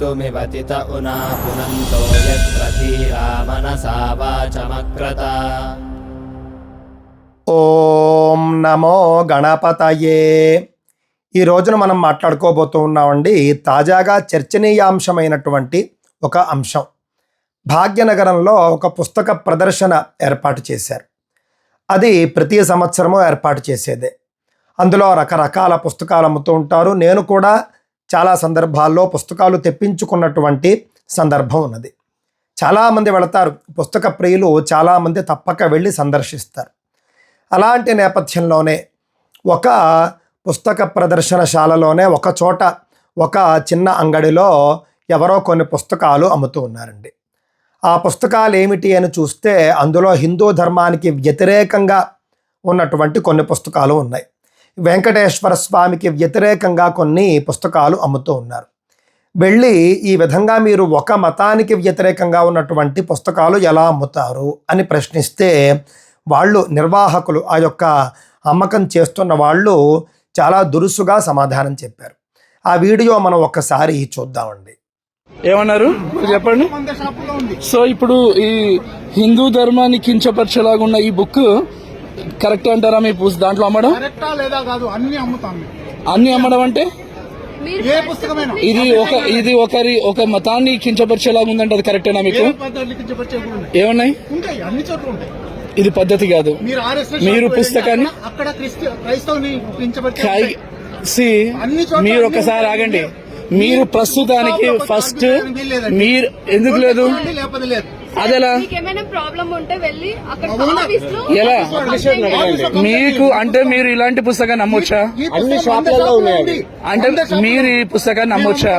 कर्तुमिवतित उना पुनन्तो यत्र धीरा मनसा वाचमक्रत ఓం నమో గణపతయే ఈ రోజున మనం మాట్లాడుకోబోతూ ఉన్నామండి తాజాగా చర్చనీయాంశమైనటువంటి ఒక అంశం భాగ్యనగరంలో ఒక పుస్తక ప్రదర్శన ఏర్పాటు చేశారు అది ప్రతి సంవత్సరము ఏర్పాటు చేసేదే అందులో రకరకాల పుస్తకాలు అమ్ముతూ ఉంటారు నేను కూడా చాలా సందర్భాల్లో పుస్తకాలు తెప్పించుకున్నటువంటి సందర్భం ఉన్నది. చాలామంది వెళతారు. పుస్తక ప్రియులు చాలామంది తప్పక వెళ్ళి సందర్శిస్తారు. అలాంటి నేపథ్యంలోనే ఒక పుస్తక ప్రదర్శనశాలలోనే ఒక చోట ఒక చిన్న అంగడిలో ఎవరో కొన్ని పుస్తకాలు అమ్ముతూ ఉన్నారండి. ఆ పుస్తకాలు ఏమిటి అని చూస్తే అందులో హిందూ ధర్మానికి వ్యతిరేకంగా ఉన్నటువంటి కొన్ని పుస్తకాలు ఉన్నాయి. వెంకటేశ్వర స్వామికి వ్యతిరేకంగా కొన్ని పుస్తకాలు అమ్ముతూ ఉన్నారు. వెళ్ళి ఈ విధంగా మీరు ఒక మతానికి వ్యతిరేకంగా ఉన్నటువంటి పుస్తకాలు ఎలా అమ్ముతారు అని ప్రశ్నిస్తే వాళ్ళు నిర్వాహకులు ఆ యొక్క అమ్మకం చేస్తున్న వాళ్ళు చాలా దురుసుగా సమాధానం చెప్పారు. ఆ వీడియో మనం ఒక్కసారి చూద్దామండి. ఏమన్నారు? చెప్పండి. సో ఇప్పుడు ఈ హిందూ ధర్మాన్ని కించపరిచేలాగా ఉన్న ఈ బుక్ కరెక్ట్ అంటారా మీ పుస్- దాంట్లో అమ్మడం? కరెక్టా లేదా కాదు అన్ని అమ్ముతాం మేము. అన్ని అమ్మడం అంటే? ఏ పుస్తకమైనా. ఇది ఒక ఇది ఒకరి ఒక మతాన్ని కించపరిచేలాగా ఉందంటే అది కరెక్టేనా మీకు? ఏమన్నాయి? ఉంటాయి అన్ని చోట్ల ఉంటాయి. ఇది పద్ధతి కాదు. మీరు ఆర్ఎస్ఎస్ మీరు షాప్కి పుస్తకాన్ని- మీరు ఒకసారి. ఆగండి. మీరు ప్రస్తుతానికి ఫస్ట్. మీరు ఎందుకు లేదు? లేకపోతే లేదు. అదెలా? మీకేమైనా ప్రాబ్లం ఉంటే వెళ్ళి అక్కడ అవునా? ఆఫీస్లో ఎలా? మీకు అంటే మీరు ఇలాంటి పుస్తకాన్ని నమ్మొచ్చా? పుస్తకం షాపులలో ఉన్నాయండి అంటే మీరు ఈ పుస్తకాన్ని నమ్మొచ్చా?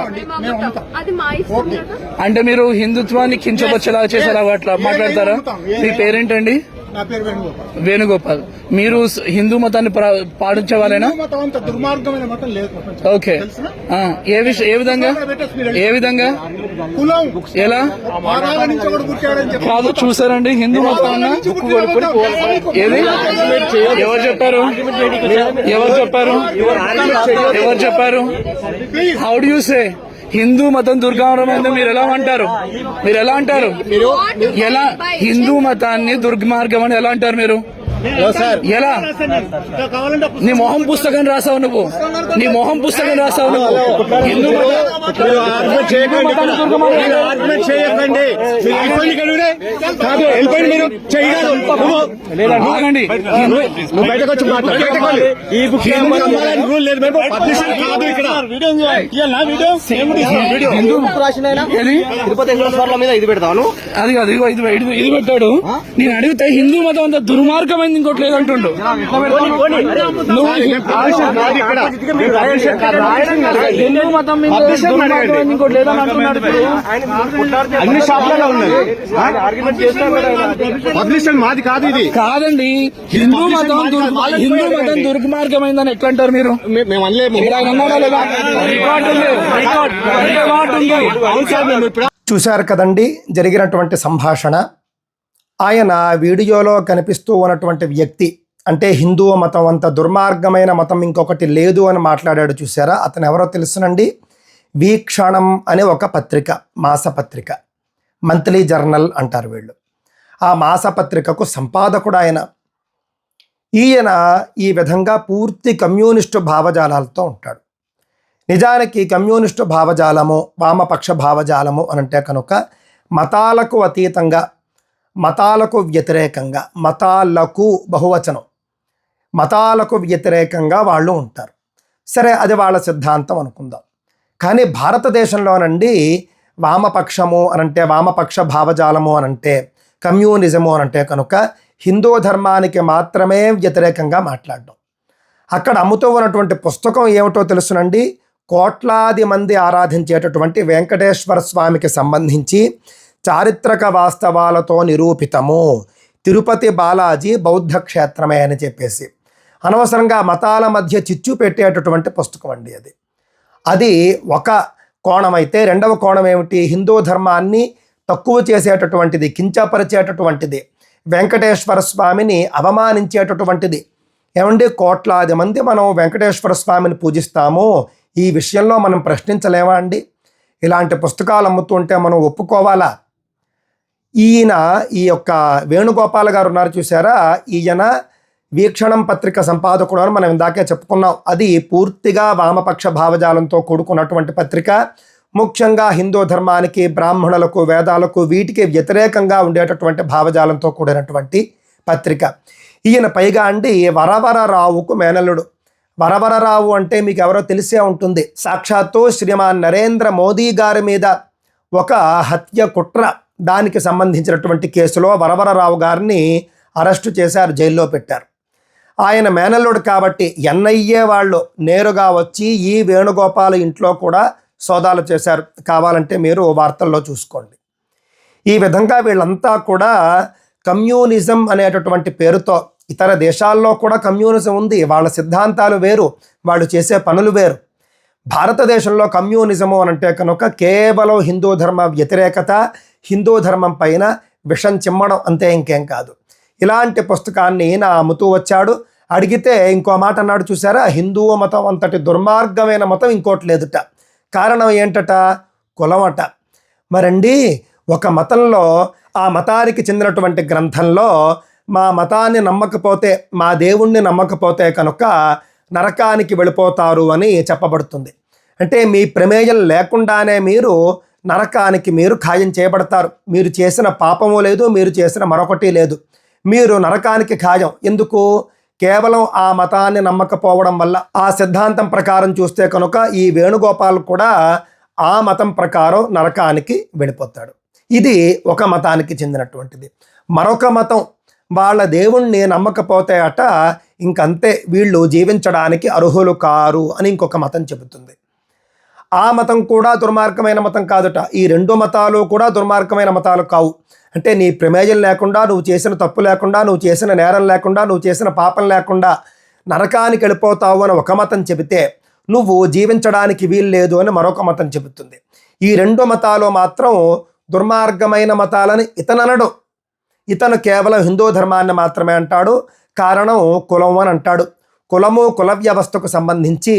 అంటే మీరు హిందుత్వాన్ని కించపరిచేలా చేసారా అట్లా మాట్లాడతారా? మీ పేరేంటండి? నా పేరు వేణుగోపాల్. వేణుగోపాల్. మీరు హిందూ మతాన్ని పాటించే వాళ్ళేనా హిందూ మతం అంత దుర్మార్గమైన మతం లేదు ప్రపంచంలో. ఓకే. తెలుసునా? ఆ, ఏ విషయం ఏ విధంగా? ఏ విధంగా? కులం. ఎలా? కాదు చూసారండి హిందూ మతం అన్న ఏది? ఎవరు చెప్పారు? ఎవరు చెప్పారు? ఎవరు చెప్పారు? How do you say Hindu మతం దుర్గామైంది మీరు ఎలా అంటారు? మీరు ఎలా అంటారు? ఎలా? హిందూ మతాన్ని దుర్మార్గం అని ఎలా అంటారు మీరు? ఎలా? నీ మొహం పుస్తకం రాసావు నువ్వు. నీ మొహం పుస్తకం రాసావు నువ్వు. నువ్వు బయటకు వచ్చి తిరుపతి మీద ఇది పెడతాను అది కాదు ఇది పెట్టాడు నేను అడిగితే హిందూ మతం అంత దుర్మార్గమైంది ఇంకోటి లేదంటుండు? నువ్వు హిందూ మతం మీద ఇంకోటి లేదని అంటున్నాడు అన్ని షాపులలో ఉన్నది మాది కాదు ఇది. కాదండి. హిందూ మతం హిందూ మతం దుర్మార్గమైందని ఎట్లా అంటారు మీరు? మేము అనలేము లేదా? రికార్డు ఉంది. చూశారు కదండి జరిగినటువంటి సంభాషణ. ఆయన వీడియోలో కనిపిస్తూ ఉన్నటువంటి వ్యక్తి అంటే హిందూ మతం అంత దుర్మార్గమైన మతం ఇంకొకటి లేదు అని మాట్లాడాడు చూసారా అతను ఎవరో తెలుసునండి. వీక్షణం అనే ఒక పత్రిక మాసపత్రిక మంత్లీ జర్నల్ అంటారు వీళ్ళు. ఆ మాసపత్రికకు సంపాదకుడు ఆయన. ఈయన ఈ విధంగా పూర్తి కమ్యూనిస్టు భావజాలాలతో ఉంటాడు. నిజానికి కమ్యూనిస్టు భావజాలము వామపక్ష భావజాలము అనంటే కనుక మతాలకు అతీతంగా మతాలకు వ్యతిరేకంగా మతాలకు బహువచనం మతాలకు వ్యతిరేకంగా వాళ్ళు ఉంటారు. సరే అది వాళ్ళ సిద్ధాంతం అనుకుందాం. కానీ భారతదేశంలోనండి వామపక్షము అనంటే వామపక్ష భావజాలము అనంటే కమ్యూనిజము అనంటే కనుక హిందూ ధర్మానికి మాత్రమే వ్యతిరేకంగా మాట్లాడడం. అక్కడ అమ్ముతూ ఉన్నటువంటి పుస్తకం ఏమిటో తెలుసునండి? కోట్లాది మంది ఆరాధించేటటువంటి వెంకటేశ్వర స్వామికి సంబంధించి చారిత్రక వాస్తవాలతో నిరూపితము. తిరుపతి బాలాజీ బౌద్ధ క్షేత్రమే అని చెప్పేసి. అనవసరంగా మతాల మధ్య చిచ్చు పెట్టేటటువంటి పుస్తకం అండి అది. అది ఒక కోణం అయితే రెండవ కోణం ఏమిటి? హిందూ ధర్మాన్ని తక్కువ చేసేటటువంటిది కించపరిచేటటువంటిది. వెంకటేశ్వర స్వామిని అవమానించేటటువంటిది. ఏమండి? కోట్లాది మంది మనం వెంకటేశ్వర స్వామిని పూజిస్తాము. ఈ విషయంలో మనం ప్రశ్నించలేమా అండి? ఇలాంటి పుస్తకాలు అమ్ముతుంటే మనం ఒప్పుకోవాలా? ఈయన ఈ యొక్క వేణుగోపాల్ గారు ఉన్నారు చూసారా ఈయన వీక్షణం పత్రిక సంపాదకుడు అని మనం ఇందాకే చెప్పుకున్నాం. అది పూర్తిగా వామపక్ష భావజాలంతో కూడుకున్నటువంటి పత్రిక. ముఖ్యంగా హిందూ ధర్మానికి బ్రాహ్మణులకు వేదాలకు వీటికి వ్యతిరేకంగా ఉండేటటువంటి భావజాలంతో కూడినటువంటి పత్రిక. ఈయన పైగా అండి వరవరరావుకు మేనల్లుడు. వరవరరావు అంటే మీకు ఎవరో తెలిసే ఉంటుంది. సాక్షాత్తు శ్రీమాన్ నరేంద్ర మోదీ గారి మీద ఒక హత్య కుట్ర. దానికి సంబంధించినటువంటి కేసులో వరవరరావు గారిని అరెస్టు చేశారు జైల్లో పెట్టారు. ఆయన మేనల్లుడు కాబట్టి ఎన్ఐఏ వాళ్ళు నేరుగా వచ్చి ఈ వేణుగోపాల ఇంట్లో కూడా సోదాలు చేశారు. కావాలంటే మీరు వార్తల్లో చూసుకోండి. ఈ విధంగా వీళ్ళంతా కూడా కమ్యూనిజం అనేటటువంటి పేరుతో ఇతర దేశాల్లో కూడా కమ్యూనిజం ఉంది. వాళ్ళ సిద్ధాంతాలు వేరు వాళ్ళు చేసే పనులు వేరు. భారతదేశంలో కమ్యూనిజము అని అంటే కనుక కేవలం హిందూ ధర్మ వ్యతిరేకత హిందూ ధర్మం పైన విషం చిమ్మడం అంతే ఇంకేం కాదు. ఇలాంటి పుస్తకాన్ని నా అమ్ముతూ వచ్చాడు. అడిగితే ఇంకో మాట అన్నాడు చూసారా హిందూ మతం అంతటి దుర్మార్గమైన మతం ఇంకోటి లేదుట. కారణం ఏంటట? కులమట. మరండి ఒక మతంలో ఆ మతానికి చెందినటువంటి గ్రంథంలో మా మతాన్ని నమ్మకపోతే మా దేవుణ్ణి నమ్మకపోతే కనుక నరకానికి వెళ్ళిపోతారు అని చెప్పబడుతుంది. అంటే మీ ప్రమేయం లేకుండానే మీరు నరకానికి మీరు ఖాయం చేయబడతారు. మీరు చేసిన పాపము లేదు మీరు చేసిన మరొకటి లేదు. మీరు నరకానికి ఖాయం. ఎందుకు? కేవలం ఆ మతాన్ని నమ్మకపోవడం వల్ల. ఆ సిద్ధాంతం ప్రకారం చూస్తే కనుక ఈ వేణుగోపాల్ కూడా ఆ మతం ప్రకారం నరకానికి వెళ్ళిపోతాడు. ఇది ఒక మతానికి చెందినటువంటిది. మరొక మతం వాళ్ళ దేవుణ్ణి నమ్మకపోతే అట ఇంకంతే. వీళ్ళు జీవించడానికి అర్హులు కారు అని ఇంకొక మతం చెబుతుంది. ఆ మతం కూడా దుర్మార్గమైన మతం కాదుట. ఈ రెండు మతాలు కూడా దుర్మార్గమైన మతాలు కావు. అంటే నీ ప్రమేయం లేకుండా నువ్వు చేసిన తప్పు లేకుండా నువ్వు చేసిన నేరం లేకుండా నువ్వు చేసిన పాపం లేకుండా నరకానికి వెళ్ళిపోతావు అని ఒక మతం చెబితే నువ్వు జీవించడానికి వీలు లేదు అని మరొక మతం చెబుతుంది. ఈ రెండు మతాలు మాత్రం దుర్మార్గమైన మతాలని ఇతననడు. ఇతను కేవలం హిందూ ధర్మాన్ని మాత్రమే అంటాడు. కారణం కులం అని అంటాడు. కులము కుల వ్యవస్థకు సంబంధించి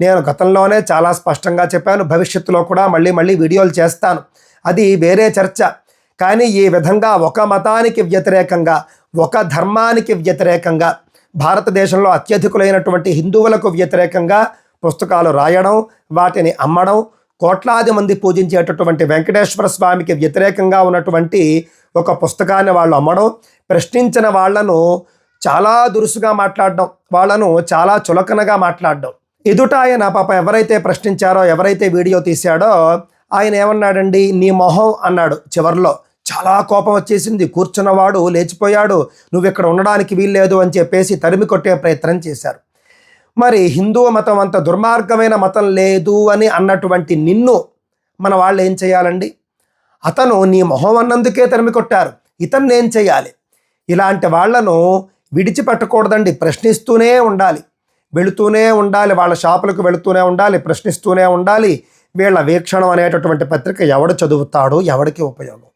నేను గతంలోనే చాలా స్పష్టంగా చెప్పాను భవిష్యత్తులో కూడా మళ్ళీ మళ్ళీ వీడియోలు చేస్తాను. అది వేరే చర్చ. కానీ ఈ విధంగా ఒక మతానికి వ్యతిరేకంగా ఒక ధర్మానికి వ్యతిరేకంగా భారతదేశంలో అత్యధికులైనటువంటి హిందువులకు వ్యతిరేకంగా పుస్తకాలు రాయడం వాటిని అమ్మడం కోట్లాది మంది పూజించేటటువంటి వెంకటేశ్వర స్వామికి వ్యతిరేకంగా ఉన్నటువంటి ఒక పుస్తకాన్ని వాళ్ళు అమ్మడం ప్రశ్నించిన వాళ్ళను చాలా దురుసుగా మాట్లాడడం వాళ్ళను చాలా చులకనగా మాట్లాడడం. ఎదుట ఆయన పాప ఎవరైతే ప్రశ్నించారో ఎవరైతే వీడియో తీశాడో ఆయన ఏమన్నాడండి? నీ మొహం అన్నాడు చివర్లో. చాలా కోపం వచ్చేసింది. కూర్చున్నవాడు లేచిపోయాడు. నువ్వు ఇక్కడ ఉండడానికి వీల్లేదు అని చెప్పేసి తరిమి కొట్టే ప్రయత్నం చేశారు. మరి హిందూ మతం అంత దుర్మార్గమైన మతం లేదు అని అన్నటువంటి నిన్ను మన వాళ్ళు ఏం చేయాలండి? అతను నీ మొహం అన్నందుకే తరిమి కొట్టారు. ఇతన్ని ఏం చేయాలి? ఇలాంటి వాళ్ళను విడిచిపెట్టకూడదండి. ప్రశ్నిస్తూనే ఉండాలి. వెళుతూనే ఉండాలి. వాళ్ళ షాపులకు వెళుతూనే ఉండాలి. ప్రశ్నిస్తూనే ఉండాలి. వీళ్ళ వీక్షణం అనేటటువంటి పత్రిక ఎవడు చదువుతాడు? ఎవడికి ఉపయోగం?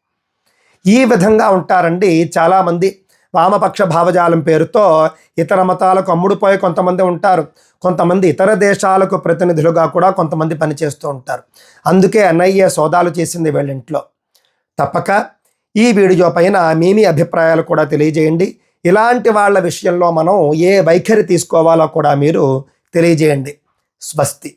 ఈ విధంగా ఉంటారండి చాలామంది. వామపక్ష భావజాలం పేరుతో ఇతర మతాలకు అమ్ముడుపోయి కొంతమంది ఉంటారు. కొంతమంది ఇతర దేశాలకు ప్రతినిధులుగా కూడా కొంతమంది పనిచేస్తూ ఉంటారు. అందుకే ఎన్ఐఏ సోదాలు చేసింది వీళ్ళింట్లో. తప్పక ఈ వీడియో పైన మీ మీ అభిప్రాయాలు కూడా తెలియజేయండి. ఇలాంటి వాళ్ళ విషయంలో మనం ఏ వైఖరి తీసుకోవాలో కూడా మీరు తెలియజేయండి. స్వస్తి.